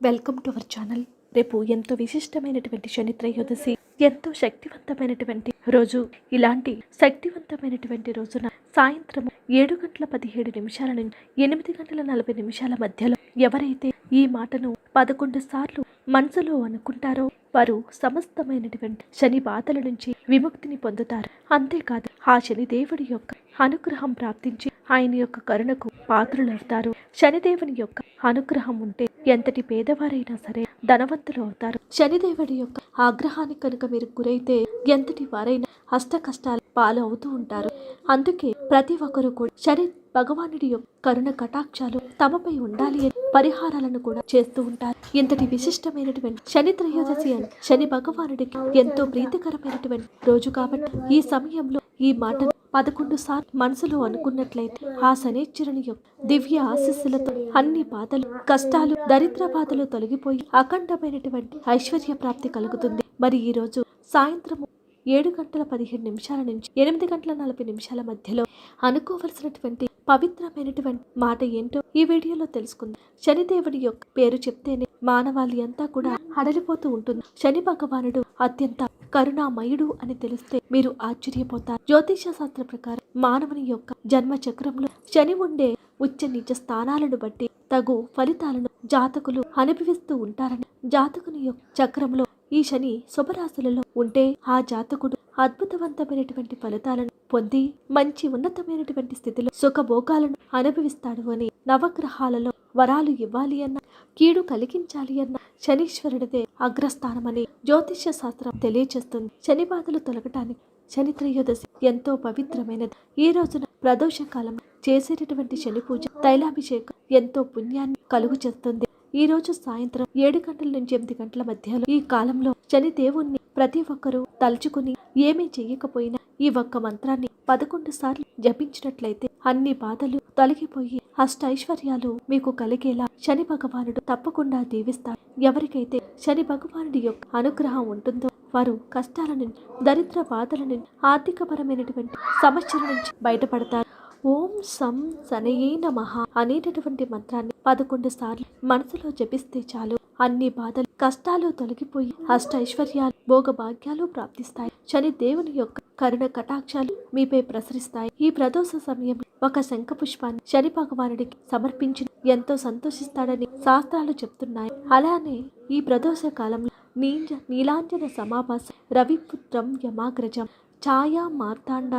Welcome to our channel. రేపు ఎంతో విశిష్టమైనటువంటి శని త్రయోదశి ఎంతో శక్తివంతమైనటువంటి రోజు. ఇలాంటి శక్తివంతమైనటువంటి రోజున సాయంత్రం ఏడు గంటల పదిహేడు నిమిషాల నుంచి ఎనిమిది గంటల నలభై నిమిషాల మధ్యలో ఎవరైతే ఈ మాటను పదకొండు సార్లు మనసులో అనుకుంటారో వారు సమస్తమైనటువంటి శని బాధల నుంచి విముక్తిని పొందుతారు. అంతేకాదు ఆ శని దేవుడి యొక్క అనుగ్రహం ప్రాప్తించి ఆయన యొక్క కరుణకు పాత్రులవుతారు. శనిదేవుని యొక్క అనుగ్రహం ఉంటే ఎంతటి పేదవారైనా సరే ధనవంతులు అవుతారు. శనిదేవుడి యొక్క ఆగ్రహానికి కనుక మీరు గురైతే ఎంతటి వారైనా అష్ట కష్టాలు పాలు అవుతూ ఉంటారు. అందుకే ప్రతి ఒక్కరూ కూడా శని భగవానుడి యొక్క కరుణ కటాక్షాలు తమపై ఉండాలి అని పరిహారాలను కూడా చేస్తూ ఉంటారు. ఇంతటి విశిష్టమైనటువంటి శని త్రయోదశి అని శని భగవానుడికి ఎంతో ప్రీతికరమైనటువంటి రోజు కాబట్టి ఈ సమయంలో ఈ మాటను పదకొండు సార్లు మనసులో అనుకున్నట్లయితే ఆ శనేశ్వరుని యొక్క దివ్య ఆశీస్సులతో అన్ని బాధలు కష్టాలు దరిద్ర బాధలు తొలగిపోయి అఖండమైనటువంటి ఐశ్వర్య ప్రాప్తి కలుగుతుంది. మరి ఈ రోజు సాయంత్రం ఏడు గంటల పదిహేడు నిమిషాల నుంచి ఎనిమిది గంటల నలభై నిమిషాల మధ్యలో అనుకోవలసినటువంటి పవిత్రమైనటువంటి మాట ఏంటో ఈ వీడియోలో తెలుసుకుందాం. శనిదేవుడి యొక్క పేరు చెప్తేనే మానవాళి అంతా కూడా హడలిపోతూ ఉంటుంది. శని భగవానుడు అత్యంత కరుణామయుడు అని తెలిస్తే మీరు ఆశ్చర్యపోతారు. జ్యోతిష శాస్త్ర ప్రకారం మానవుని యొక్క జన్మ చక్రంలో శని ఉండే ఉచ్చ నీచ స్థానాలను బట్టి తగు ఫలితాలను జాతకులు అనుభవిస్తూ ఉంటారని జాతకుని యొక్క చక్రంలో ఈ శని శుభరాశులలో ఉంటే ఆ జాతకుడు అద్భుతవంతమైనటువంటి ఫలితాలను పొంది మంచి ఉన్నతమైనటువంటి స్థితిలో సుఖభోగాలను అనుభవిస్తాడు అని నవగ్రహాలలో వరాలు ఇవ్వాలి అన్న కీడు కలిగించాలి అన్న శనీశ్వరుడిదే అగ్రస్థానమని జ్యోతిష్య శాస్త్రం తెలియచేస్తుంది. శని బాధలు తొలగటానికి శని త్రయోదశి ఎంతో పవిత్రమైనది. ఈ రోజున ప్రదోష కాలం చేసేటటువంటి శని పూజ తైలాభిషేకం ఎంతో పుణ్యాన్ని కలుగు చేస్తుంది ఈ రోజు సాయంత్రం ఏడు గంటల నుంచి ఎనిమిది గంటల మధ్యలో ఈ కాలంలో శని దేవుణ్ణి ప్రతి ఒక్కరూ తలుచుకుని ఏమీ చెయ్యకపోయినా ఈ ఒక్క మంత్రాన్ని పదకొండు సార్లు జపించినట్లయితే అన్ని బాధలు తొలగిపోయి అష్టైశ్వర్యాలు మీకు కలిగేలా శని భగవానుడు తప్పకుండా దీవిస్తారు ఎవరికైతే శని భగవానుడి యొక్క అనుగ్రహం ఉంటుందో వారు కష్టాల నుంచి దరిద్ర బాధల నుంచి ఆర్థికపరమైనటువంటి సమస్యల నుంచి బయటపడతారు. ఓం సం సనయే నమ అనేటటువంటి మంత్రాన్ని పదకొండు సార్లు మనసులో జపిస్తే చాలు. అన్ని బాధలు కష్టాలు తొలగిపోయి అష్ట ఐశ్వర్యాలు భోగభాగ్యాలు ప్రాప్తిస్తాయి. శని దేవుని యొక్క కరుణ కటాక్షాలు మీపై ప్రసరిస్తాయి. ఈ ప్రదోష సమయం ఒక శంఖ పుష్పాన్ని శని భగవానుడికి సమర్పించి ఎంతో సంతోషిస్తాడని శాస్త్రాలు చెప్తున్నాయి. అలానే ఈ ప్రదోష కాలంలో నీంజ నీలాంజన సమాభాస రవిపుత్రం యమాగ్రజం ఛాయా మార్తాండ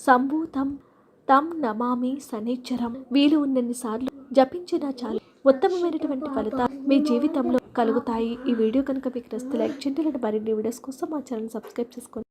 సంభూతం తం నమామి సనేచ్చరం వీలు ఉన్నన్ని సార్లు జపించినా చాలు. ఉత్తమమైనటువంటి ఫలితాలు మీ జీవితంలో కలుగుతాయి. ఈ వీడియో కనుక మీకు నచ్చితే లైక్ చేయండి. మరిన్ని వీడియోస్ కోసం మా ఛానల్ సబ్స్క్రైబ్ చేసుకోండి.